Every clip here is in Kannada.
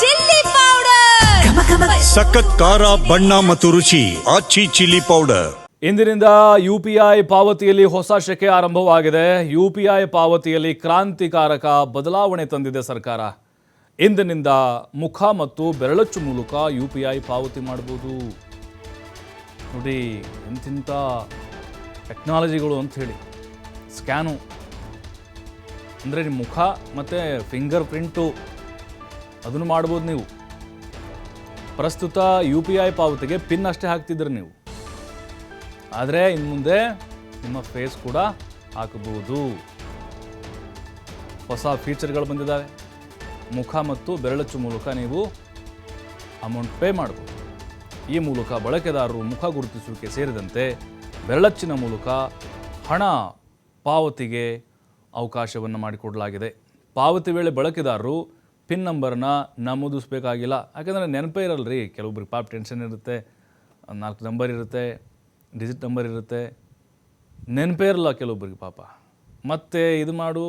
Chilli powder. ಸಖತ್ ಖಾರ ಬಣ್ಣ ಮತ್ತು ರುಚಿ ಆಚಿ ಚಿಲ್ಲಿ ಪೌಡರ್. ಇಂದಿನಿಂದ ಯು ಪಿ ಐ ಪಾವತಿಯಲ್ಲಿ ಹೊಸ ಶಕೆ ಆರಂಭವಾಗಿದೆ. ಯು ಪಿ ಐ ಪಾವತಿಯಲ್ಲಿ ಕ್ರಾಂತಿಕಾರಕ ಬದಲಾವಣೆ ತಂದಿದೆ ಸರ್ಕಾರ. ಇಂದಿನಿಂದ ಮುಖ ಮತ್ತು ಬೆರಳಚ್ಚು ಮೂಲಕ ಯು ಪಿ ಐ ಪಾವತಿ ಮಾಡ್ಬೋದು ನೋಡಿ ಎಂತಿಂಥ ಟೆಕ್ನಾಲಜಿಗಳು ಅಂತ ಹೇಳಿ. ಸ್ಕ್ಯಾನು. ಅಂದರೆ ನಿಮ್ಮ ಮುಖ ಮತ್ತು ಫಿಂಗರ್ ಪ್ರಿಂಟು ಅದನ್ನು ಮಾಡ್ಬೋದು ನೀವು. ಪ್ರಸ್ತುತ ಯು ಪಿ ಐ ಪಾವತಿಗೆ ಪಿನ್ ಅಷ್ಟೇ ಹಾಕ್ತಿದ್ರಿ ನೀವು. ಆದರೆ ಇನ್ನು ಮುಂದೆ ನಿಮ್ಮ ಫೇಸ್ ಕೂಡ ಹಾಕಬಹುದು. ಹೊಸ ಫೀಚರ್ಗಳು ಬಂದಿದ್ದಾವೆ ಮುಖ ಮತ್ತು ಬೆರಳಚ್ಚು ಮೂಲಕ ನೀವು ಅಮೌಂಟ್ ಪೇ ಮಾಡಬಹುದು ಈ ಮೂಲಕ ಬಳಕೆದಾರರು ಮುಖ ಗುರುತಿಸುವಿಕೆ ಸೇರಿದಂತೆ ಬೆರಳಚ್ಚಿನ ಮೂಲಕ ಹಣ ಪಾವತಿಗೆ ಅವಕಾಶವನ್ನು ಮಾಡಿಕೊಡಲಾಗಿದೆ. ಪಾವತಿ ವೇಳೆ ಬಳಕೆದಾರರು ಪಿನ್ ನಂಬರ್ನ ನಮೂದಿಸ್ಬೇಕಾಗಿಲ್ಲ. ಯಾಕಂದರೆ ನೆನಪೇ ಇರಲ್ಲ ರೀ ಕೆಲವೊಬ್ರಿಗೆ ಪಾಪ ಟೆನ್ಷನ್ ಇರುತ್ತೆ, ನಾಲ್ಕು ನಂಬರ್ ಇರುತ್ತೆ ಡಿಜಿಟ್ ನಂಬರ್ ಇರುತ್ತೆ. ನೆನಪೇ ಇರಲ್ಲ ಕೆಲವೊಬ್ರಿಗೆ ಪಾಪ. ಮತ್ತೆ ಇದು ಮಾಡು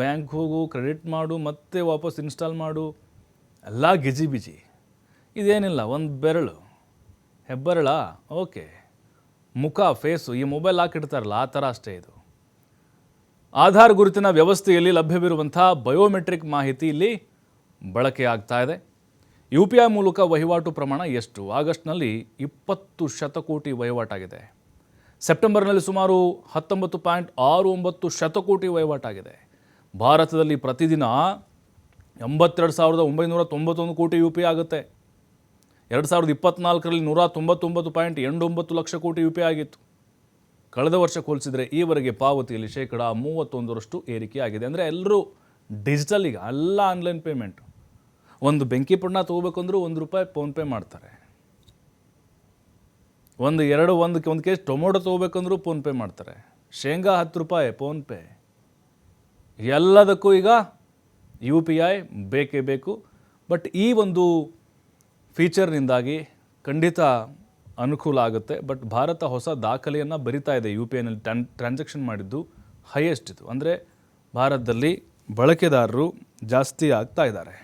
ಬ್ಯಾಂಕ್ ಹೋಗು ಕ್ರೆಡಿಟ್ ಮಾಡು, ಮತ್ತೆ ವಾಪಸ್ ಇನ್ಸ್ಟಾಲ್ ಮಾಡು, ಎಲ್ಲ ಗಿಜಿ ಬಿಜಿ. ಇದೇನಿಲ್ಲ, ಒಂದು ಬೆರಳು. ಹೆಬ್ಬೆರಳ? ಓಕೆ. ಮುಖ ಫೇಸು ಈ ಮೊಬೈಲ್ ಹಾಕಿಡ್ತಾರಲ್ಲ, ಆ ಥರ ಅಷ್ಟೇ ಇದು. ಆಧಾರ್ ಗುರುತಿನ ವ್ಯವಸ್ಥೆಯಲ್ಲಿ ಲಭ್ಯವಿರುವಂಥ ಬಯೋಮೆಟ್ರಿಕ್ ಮಾಹಿತಿ ಇಲ್ಲಿ ಬಳಕೆ ಆಗ್ತಾ ಇದೆ. ಯು ಪಿ ಐ ಮೂಲಕ ವಹಿವಾಟು ಪ್ರಮಾಣ ಎಷ್ಟು? ಆಗಸ್ಟ್ನಲ್ಲಿ ಇಪ್ಪತ್ತು ಶತಕೋಟಿ ವಹಿವಾಟಾಗಿದೆ. ಸೆಪ್ಟೆಂಬರ್ನಲ್ಲಿ ಸುಮಾರು ಹತ್ತೊಂಬತ್ತು ಪಾಯಿಂಟ್ ಆರು ಒಂಬತ್ತು ಶತಕೋಟಿ ವಹಿವಾಟಾಗಿದೆ. ಭಾರತದಲ್ಲಿ ಪ್ರತಿದಿನ ಎಂಬತ್ತೆರಡು ಸಾವಿರದ ಒಂಬೈನೂರ ತೊಂಬತ್ತೊಂದು ಕೋಟಿ ಯು ಪಿ ಆಗುತ್ತೆ. ಎರಡು ಸಾವಿರದ ಇಪ್ಪತ್ನಾಲ್ಕರಲ್ಲಿ ನೂರ ತೊಂಬತ್ತೊಂಬತ್ತು ಪಾಯಿಂಟ್ ಎಂಟೊಂಬತ್ತು ಲಕ್ಷ ಕೋಟಿ ಯು ಪಿ ಆಗಿತ್ತು. ಕಳೆದ ವರ್ಷ ಹೋಲಿಸಿದರೆ ಈವರೆಗೆ ಪಾವತಿಯಲ್ಲಿ ಶೇಕಡ ಮೂವತ್ತೊಂದರಷ್ಟು ಏರಿಕೆಯಾಗಿದೆ. ಅಂದರೆ ಎಲ್ಲರೂ ಡಿಜಿಟಲ್ ಈಗ, ಎಲ್ಲ ಆನ್ಲೈನ್ ಪೇಮೆಂಟ್. ಒಂದು ಬೆಂಕಿ ಪುಣ್ಣ ತೊಗೋಬೇಕಂದ್ರೂ ಒಂದು ರೂಪಾಯಿ ಫೋನ್ಪೇ ಮಾಡ್ತಾರೆ. ಒಂದು ಎರಡು, ಒಂದು ಒಂದು ಕೆ ಜಿ ಟೊಮೊಟೊ ತೊಗೋಬೇಕಂದ್ರೂ ಫೋನ್ಪೇ ಮಾಡ್ತಾರೆ. ಶೇಂಗಾ ಹತ್ತು ರೂಪಾಯಿ ಫೋನ್ಪೇ ಎಲ್ಲದಕ್ಕೂ ಈಗ ಯು ಪಿ ಐ ಬೇಕೇ ಬೇಕು. ಬಟ್ ಈ ಒಂದು ಫೀಚರ್ನಿಂದಾಗಿ ಖಂಡಿತ ಅನುಕೂಲ ಆಗುತ್ತೆ. ಬಟ್ ಭಾರತ ಹೊಸ ದಾಖಲೆಯನ್ನು ಬರಿತಾ ಇದೆ ಯು ಪಿ ಐನಲ್ಲಿ ಟ್ರಾನ್ ಟ್ರಾನ್ಸಾಕ್ಷನ್ ಮಾಡಿದ್ದು ಹೈಯೆಸ್ಟ್ ಇದು. ಅಂದರೆ ಭಾರತದಲ್ಲಿ ಬಳಕೆದಾರರು ಜಾಸ್ತಿ ಆಗ್ತಾ ಇದ್ದಾರೆ.